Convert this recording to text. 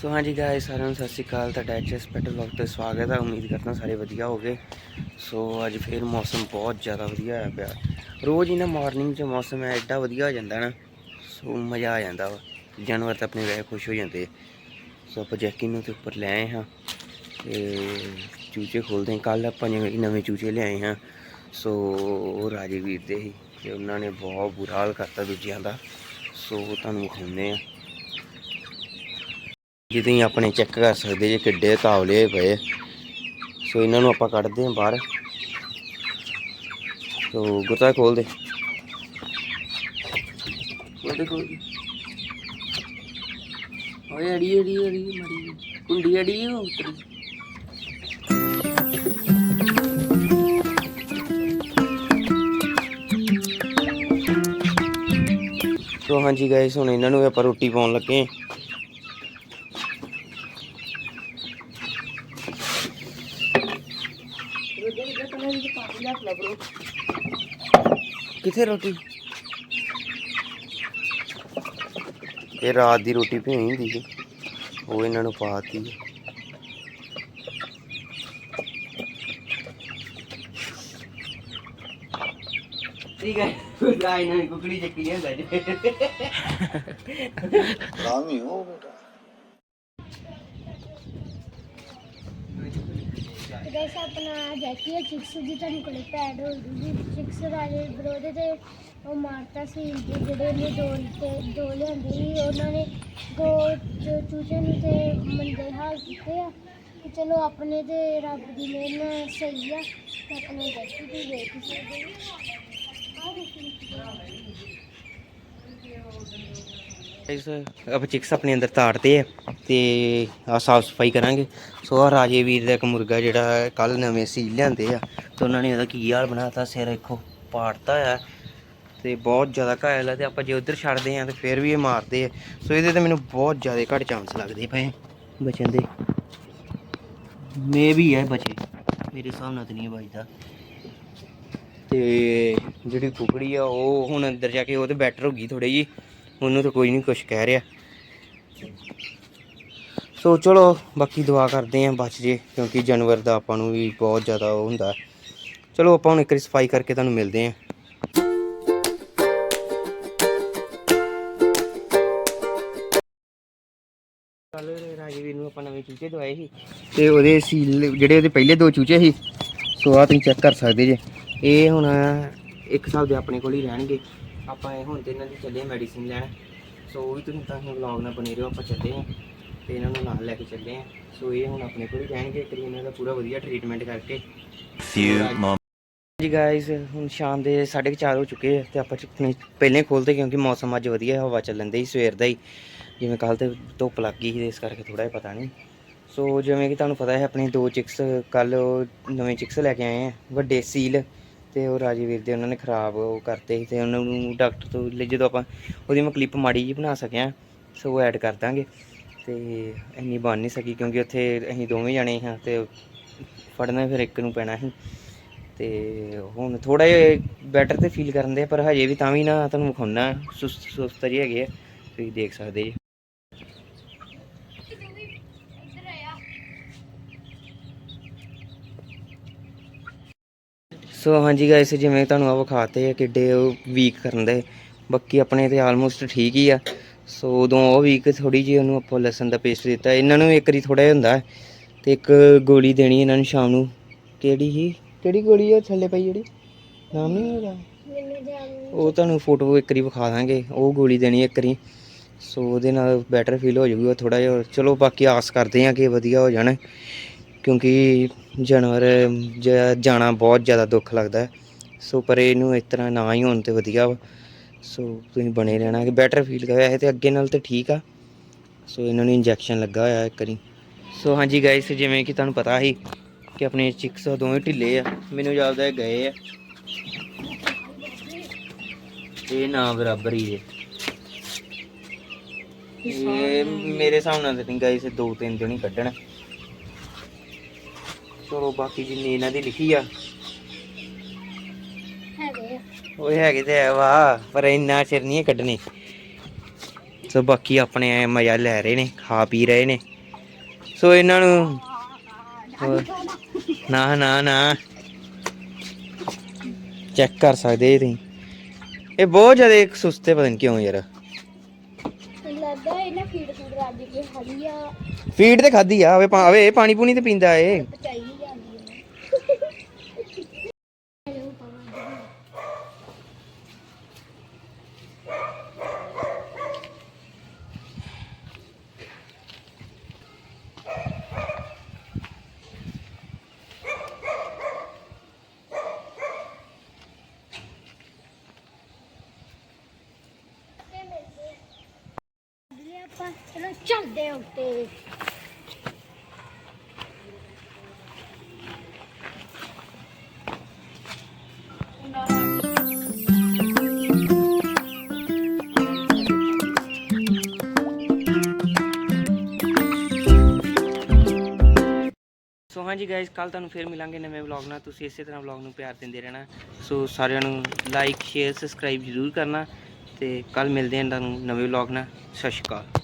ਸੋ ਹਾਂਜੀ ਗਾਇਸ ਸਾਰਿਆਂ ਨੂੰ ਸਤਿ ਸ਼੍ਰੀ ਅਕਾਲ, ਤੁਹਾਡਾ ਐਚਐਸ ਪੈਟਲ ਵਲੌਗ ਤੇ ਸਵਾਗਤ ਹੈ। ਉਮੀਦ ਕਰਦਾ ਸਾਰੇ ਵਧੀਆ ਹੋਗੇ ਸੋ ਅੱਜ ਫੇਰ ਮੌਸਮ ਬਹੁਤ ਜ਼ਿਆਦਾ ਵਧੀਆ ਹੋਇਆ ਪਿਆ। ਰੋਜ਼ ਹੀ ਨਾ ਮਾਰਨਿੰਗ 'ਚ ਮੌਸਮ ਐਡਾ ਵਧੀਆ ਹੋ ਜਾਂਦਾ ਨਾ, ਸੋ ਮਜ਼ਾ ਆ ਜਾਂਦਾ ਵਾ। ਜਾਨਵਰ ਤਾਂ ਆਪਣੇ ਵੈਸੇ ਖੁਸ਼ ਹੋ ਜਾਂਦੇ ਸੋ ਆਪਾਂ ਜੈਕੀ ਨੂੰ ਤੇ ਉੱਪਰ ਲੈ ਆਏ ਹਾਂ ਤੇ ਚੂਚੇ ਖੋਲਦੇ ਹਾਂ। ਕੱਲ ਆਪਾਂ ਜਿਵੇਂ ਨਵੇਂ ਚੂਚੇ ਲਿਆਏ ਹਾਂ। ਸੋ ਉਹ ਰਾਜੇ ਵੀਰ ਦੇ ਸੀ ਤੇ ਉਹਨਾਂ ਨੇ ਬਹੁਤ ਬੁਰਾ ਹਾਲ ਕਰਤਾ ਦੂਜਿਆਂ ਦਾ। ਸੋ ਤੁਹਾਨੂੰ ਵਿਖਾਉਂਦੇ ਆ ਜੇ ਤੁਸੀਂ ਆਪਣੇ ਚੈੱਕ ਕਰ ਸਕਦੇ ਜੇ ਕਿੱਡੇ ਤਾਵਲੇ ਪਏ। ਸੋ ਇਹਨਾਂ ਨੂੰ ਆਪਾਂ ਕੱਢਦੇ ਹਾਂ ਬਾਹਰ। ਸੋ ਗੁਰਤਾ ਖੋਲ ਦੇ। ਖੋਲ ਦੇ ਖੋਲ ਦੇ। ਓਏ ਅੜੀ ਅੜੀ ਅੜੀ ਮੜੀ ਕੁੰਡੀ ਅੜੀ ਉਹ ਉਤਰੀ ਸੋ ਹਾਂਜੀ ਗਾਇਸ ਹੁਣ ਇਹਨਾਂ ਨੂੰ ਆਪਾਂ ਰੋਟੀ ਪਾਉਣ ਲੱਗੇ ਕਿੱਥੇ ਰੋਟੀ? ਇਹ ਰਾਤ ਦੀ ਰੋਟੀ ਭੇਈ ਹੁੰਦੀ ਸੀ। ਉਹ ਇਹਨਾਂ ਨੂੰ ਪਾਤੀ। ਠੀਕ ਹੈ। ਗਾਇ ਨਾਲ ਕੁਕੜੀ ਚੱਕੀ ਜਾਂਦਾ ਜੀ। ਰਾਮੀ ਹੋ ਬੇਟਾ। ਗੈਸ ਆਪਣਾ ਜੈਕੀ ਹੈ ਚਿਕਸ ਦੀ ਤੁਹਾਨੂੰ ਕੋਲੇ ਪੈਡ ਹੋ ਗਈ ਚਿਕਸ ਵਾਲੇ ਬਰੋਦੇ ਤੇ ਉਹ ਮਾਰਤਾ ਸੀ, ਤੇ ਜਿਹੜੇ ਉਹਨੇ ਦੋ ਤੇ ਦੋ ਲਿਆਂਦੇ ਸੀ, ਉਹਨਾਂ ਨੇ ਦੋ ਚ- ਚੂਚੇ ਨੂੰ ਤੇ ਮੰਦੇ ਹਾਲ ਕੀਤੇ ਆ। ਤੇ ਚਲੋ ਆਪਣੇ ਤੇ ਰੱਬ ਦੀ ਮਿਹਰ ਨਾਲ ਸਹੀ ਆ, ਤੇ ਆਪਣੇ ਜੈਕੀ ਦੀ ਵੇਖ ਸਕਦੇ ਆ। ਆਹ ਦੇਖੋ ਇਸ, ਆਪਾਂ ਚਿਕਸ ਆਪਣੇ ਅੰਦਰ ਤਾੜਦੇ ਆ ਤੇ ਆ ਸਾਫ਼ ਸਫ਼ਾਈ ਕਰਾਂਗੇ। ਸੋ ਆ ਰਾਜੇ ਵੀਰ ਦਾ ਇੱਕ ਮੁਰਗਾ ਜਿਹੜਾ ਕੱਲ ਨਵੇਂ ਸੀ ਲਿਆਂਦੇ ਆ ਤੇ ਉਹਨਾਂ ਨੇ ਉਹਦਾ ਕੀ ਹਾਲ ਬਣਾਤਾ, ਸਿਰ ਇੱਕੋ ਪਾੜਤਾ ਆ ਤੇ ਬਹੁਤ ਜ਼ਿਆਦਾ ਘਾਇਲ ਆ ਤੇ ਆਪਾਂ ਜੇ ਉਧਰ ਛੱਡਦੇ ਆ ਤੇ ਫਿਰ ਵੀ ਇਹ ਮਾਰਦੇ ਆ। ਸੋ ਇਹਦੇ ਤੇ ਮੈਨੂੰ ਬਹੁਤ ਜ਼ਿਆਦਾ ਘੱਟ ਚਾਂਸ ਲੱਗਦੇ ਪਏ ਬਚਣ ਦੇ। ਮੇ ਵੀ ਹੈ ਬਚੇ, ਮੇਰੇ ਹਿਸਾਬ ਨਾਲ ਤਾਂ ਨਹੀਂ ਬਚਦਾ। ਤੇ ਜਿਹੜੀ ਕੁਕੜੀ ਆ ਉਹ ਹੁਣ ਅੰਦਰ ਜਾ ਕੇ ਉਹ ਤੇ ਬੈਟਰ ਹੋ ਗਈ ਥੋੜੀ ਜੀ ਉਹਨੂੰ ਤਾਂ ਕੋਈ ਨਹੀਂ ਕੁਝ ਕਹਿ ਰਿਹਾ। ਸੋ ਚਲੋ, ਬਾਕੀ ਦੁਆ ਕਰਦੇ ਆਂ ਬਚ ਜੇ, ਕਿਉਂਕਿ ਜਾਨਵਰ ਦਾ ਆਪਾਂ ਨੂੰ ਵੀ ਬਹੁਤ ਜ਼ਿਆਦਾ ਉਹ ਹੁੰਦਾ ਚਲੋ, ਆਪਾਂ ਹੁਣ ਇੱਕ ਵਾਰੀ ਸਫ਼ਾਈ ਕਰਕੇ ਤੁਹਾਨੂੰ ਮਿਲਦੇ ਆਂ। ਕੱਲ ਰਾਜਵੀਰ ਨੂੰ ਆਪਾਂ ਨਵੇਂ ਚੂਚੇ ਦਵਾਏ ਸੀ, ਤੇ ਉਹਦੇ ਸੀਲ, ਜਿਹੜੇ ਉਹਦੇ ਪਹਿਲੇ ਦੋ ਚੂਚੇ ਸੀ, ਸੋ ਆ ਤੁਸੀਂ ਚੈੱਕ ਕਰ ਸਕਦੇ ਜੇ। ਇਹ ਹੁਣ ਇੱਕ ਸਾਲ ਦੇ ਆਪਣੇ ਕੋਲ ਹੀ ਰਹਿਣਗੇ। ਆਪਾਂ ਇਹ ਹੁਣ ਤੇ ਇਹਨਾਂ ਦੀ ਚੱਲੇ ਮੈਡੀਸਿਨ ਲੈਣ। ਸੋ ਉਹ ਵੀ ਤੁਸੀਂ ਤਾਂ ਹੁਣ ਵਲੌਗ ਨਾਲ ਬਣੇ ਰਹੋ ਆਪਾਂ ਚੱਲੇ ਹਾਂ ਤੇ ਇਹਨਾਂ ਨੂੰ ਨਾਲ ਲੈ ਕੇ ਚੱਲੇ ਹਾਂ ਸੋ ਇਹ ਹੁਣ ਆਪਣੇ ਕੋਲ ਹੀ ਰਹਿਣਗੇ ਤੇ ਇਹਨਾਂ ਦਾ ਪੂਰਾ ਵਧੀਆ ਟ੍ਰੀਟਮੈਂਟ ਕਰਕੇ। Few ਜੀ ਗਾਇਸ ਹੁਣ ਸ਼ਾਮ ਦੇ 4:30 ਹੋ ਚੁੱਕੇ ਆ ਤੇ ਆਪਾਂ ਚੁੱਕਣੇ ਪਹਿਲੇ ਖੋਲਦੇ ਕਿਉਂਕਿ ਮੌਸਮ ਅੱਜ ਵਧੀਆ ਹੈ, ਹਵਾ ਚੱਲਣ ਦੀ ਸਵੇਰ ਦਾ ਹੀ। ਜਿਵੇਂ ਕੱਲ ਤੇ ਧੁੱਪ ਲੱਗ ਗਈ ਸੀ ਇਸ ਕਰਕੇ ਥੋੜਾ ਜਿਹਾ ਪਤਾ ਨਹੀਂ। ਸੋ ਜਿਵੇਂ ਕਿ ਤੁਹਾਨੂੰ ਪਤਾ ਹੈ ਆਪਣੇ ਦੋ ਚਿਕਸ ਕੱਲ ਨਵੇਂ ਚਿਕਸ ਲੈ ਕੇ ਆਏ ਆ ਵੱਡੇ ਸੀਲ ਤੇ ਉਹ ਰਾਜਵੀਰ ਦੇ ਉਹਨਾਂ ਨੇ ਖਰਾਬ ਉਹ ਕਰਤੇ ਸੀ ਤੇ ਉਹਨਾਂ ਨੂੰ ਡਾਕਟਰ ਤੋਂ ਲੈ- ਜਦੋਂ ਆਪਾਂ ਉਹਦੀ ਮੈਂ ਕਲਿੱਪ ਮਾੜੀ ਜੀ ਬਣਾ ਸਕਿਆ, ਸੋ ਉਹ ਐਡ ਕਰ ਦਾਂਗੇ। ਤੇ ਇੰਨੀ ਬਣ ਨਹੀਂ ਸਕੀ ਕਿਉਂਕਿ ਉੱਥੇ ਅਸੀਂ ਦੋਵੇਂ ਜਾਣੇ ਹਾਂ ਤੇ ਫੜਨਾ ਫਿਰ ਇੱਕ ਨੂੰ ਪੈਣਾ ਸੀ। ਤੇ ਹੁਣ ਥੋੜਾ ਜਿਹਾ ਬੈਟਰ ਤੇ ਫੀਲ ਕਰਨ ਦੇ ਪਰ ਹਜੇ ਵੀ ਤਾਂ ਵੀ ਨਾ ਤੁਹਾਨੂੰ ਵਿਖਾਉਣਾ ਸੁਸਤ ਸੁਸਤ ਜਿਹੇ ਹੈਗੇ ਆ, ਤੁਸੀਂ ਦੇਖ ਸਕਦੇ ਜੀ। ਸੋ ਹਾਂਜੀ ਗਾਇਸ ਜਿਵੇਂ ਤੁਹਾਨੂੰ ਆ ਵਿਖਾਤੇ ਆ ਕਿੱਡੇ ਉਹ ਵੀਕ ਕਰਨ ਦੇ ਬਾਕੀ ਆਪਣੇ ਤੇ ਆਲਮੋਸਟ ਠੀਕ ਹੀ ਆ। ਸੋ ਉਦੋਂ ਉਹ ਵੀਕ ਥੋੜੀ ਜਿਹੀ ਉਹਨੂੰ ਆਪਾਂ ਲਸਣ ਦਾ ਪੇਸਟ ਦਿੱਤਾ। ਇਹਨਾਂ ਨੂੰ ਇੱਕ ਵਾਰੀ ਥੋੜਾ ਜਿਹਾ ਹੁੰਦਾ ਹੈ ਤੇ ਇੱਕ ਗੋਲੀ ਦੇਣੀ ਇਹਨਾਂ ਨੂੰ ਸ਼ਾਮ ਨੂੰ। ਕਿਹੜੀ ਸੀ? ਕਿਹੜੀ ਗੋਲੀ ਆ ਥੱਲੇ ਪਈ ਜਿਹੜੀ? ਨਾਮ ਨਹੀਂ ਜਾਨ ਉਹ ਤੁਹਾਨੂੰ ਫੋਟੋ ਇੱਕ ਵਾਰੀ ਵਿਖਾ ਦਾਂਗੇ। ਉਹ ਗੋਲੀ ਦੇਣੀ ਇੱਕ ਵਾਰੀ। ਸੋ ਉਹਦੇ ਨਾਲ ਬੈਟਰ ਫੀਲ ਹੋ ਜਾਊਗਾ ਥੋੜਾ ਜਿਹਾ। ਚਲੋ ਬਾਕੀ ਆਸ ਕਰਦੇ ਹਾਂ ਕਿ ਵਧੀਆ ਹੋ ਜਾਣ। ਕਿਉਂਕਿ ਜਾਨਵਰ, ਜ- ਜਾਣਾ ਬਹੁਤ ਜ਼ਿਆਦਾ ਦੁੱਖ ਲੱਗਦਾ ਸੋ ਪਰ ਇਹਨੂੰ ਇਸ ਤਰ੍ਹਾਂ ਨਾ ਹੀ ਹੋਣ ਤੇ ਵਧੀਆ ਵਾ। ਸੋ ਤੁਸੀਂ ਬਣੇ ਰਹਿਣਾ ਕਿ ਬੈਟਰ ਫੀਲ ਕਰ। ਰਿਹਾ ਤੇ ਅੱਗੇ ਨਾਲ ਤੇ ਠੀਕ ਆ। ਸੋ ਇਹਨਾਂ ਨੂੰ ਇੰਜੈਕਸ਼ਨ ਲੱਗਾ ਹੋਇਆ ਇੱਕ ਵਾਰੀ। ਸੋ ਹਾਂਜੀ ਗਾਇਸ ਜਿਵੇਂ ਕਿ ਤੁਹਾਨੂੰ ਪਤਾ ਸੀ ਕਿ ਆਪਣੇ ਚਿਕਸ ਦੋਵੇਂ ਢਿੱਲੇ ਆ। ਮੈਨੂੰ ਜਾਪਦਾ ਗਏ ਆ। ਇਹ ਨਾ ਬਰਾਬਰ ਹੀ ਹੈ ਇਹ ਮੇਰੇ ਹਿਸਾਬ ਨਾਲ ਤਾਂ ਨਹੀਂ ਗਾਇਸ ਦੋ ਤਿੰਨ ਦਿਨ ਹੀ ਕੱਢਣ। ਚਲੋ ਬਾਕੀ ਜਿੰਨੀ ਇਹਨਾਂ ਦੀ ਲਿਖੀ ਆ। ਹੈਗੇ ਉਹ ਹੈਗੇ ਤੇ ਹੈ ਵਾ ਪਰ ਇੰਨਾ ਚਿਰ ਨਹੀਂ ਕੱਢਣੀ। ਸੋ ਬਾਕੀ ਆਪਣੇ ਮਜ਼ਾ ਲੈ ਰਹੇ ਨੇ ਖਾ ਪੀ ਰਹੇ ਨੇ। ਸੋ ਇਹਨਾਂ ਨੂੰ ਨਾ ਨਾ ਨਾ। ਚੈੱਕ ਕਰ ਸਕਦੇ ਤੁਸੀਂ। ਇਹ ਬਹੁਤ ਜ਼ਿਆਦਾ ਇੱਕ ਸੁਸਤੇ ਪਤਾ ਨਹੀਂ ਕਿਉਂ ਯਾਰ। ਮੈਨੂੰ ਲੱਗਦਾ ਇਹਨਾਂ ਫੀਡ ਫੂਡ ਰੱਜ ਕੇ ਖਾਲੀ ਆ। ਫੀਡ ਤੇ ਖਾਦੀ ਆ ਆਵੇ ਪਾ- ਆਵੇ ਪਾਣੀ ਪੂਣੀ ਤੇ ਪੀਂਦਾ ਏ ਚਲੋ ਚੱਲਦੇ ਹਾਂ ਉੱਤੇ। ਸੋ ਹਾਂਜੀ ਗਾਇਸ ਕੱਲ ਤੁਹਾਨੂੰ ਫਿਰ ਮਿਲਾਂਗੇ ਨਵੇਂ ਵਲੌਗ ਨਾਲ। ਤੁਸੀਂ ਇਸੇ ਤਰ੍ਹਾਂ ਵਲੌਗ ਨੂੰ ਪਿਆਰ ਦਿੰਦੇ ਰਹਿਣਾ। ਸੋ ਸਾਰਿਆਂ ਨੂੰ ਲਾਈਕ ਸ਼ੇਅਰ ਸਬਸਕ੍ਰਾਈਬ ਜ਼ਰੂਰ ਕਰਨਾ ਤੇ ਕੱਲ ਮਿਲਦੇ ਹਾਂ ਤੁਹਾਨੂੰ ਨਵੇਂ ਵਲੌਗ ਨਾਲ। ਸਤਿ ਸ਼੍ਰੀ ਅਕਾਲ।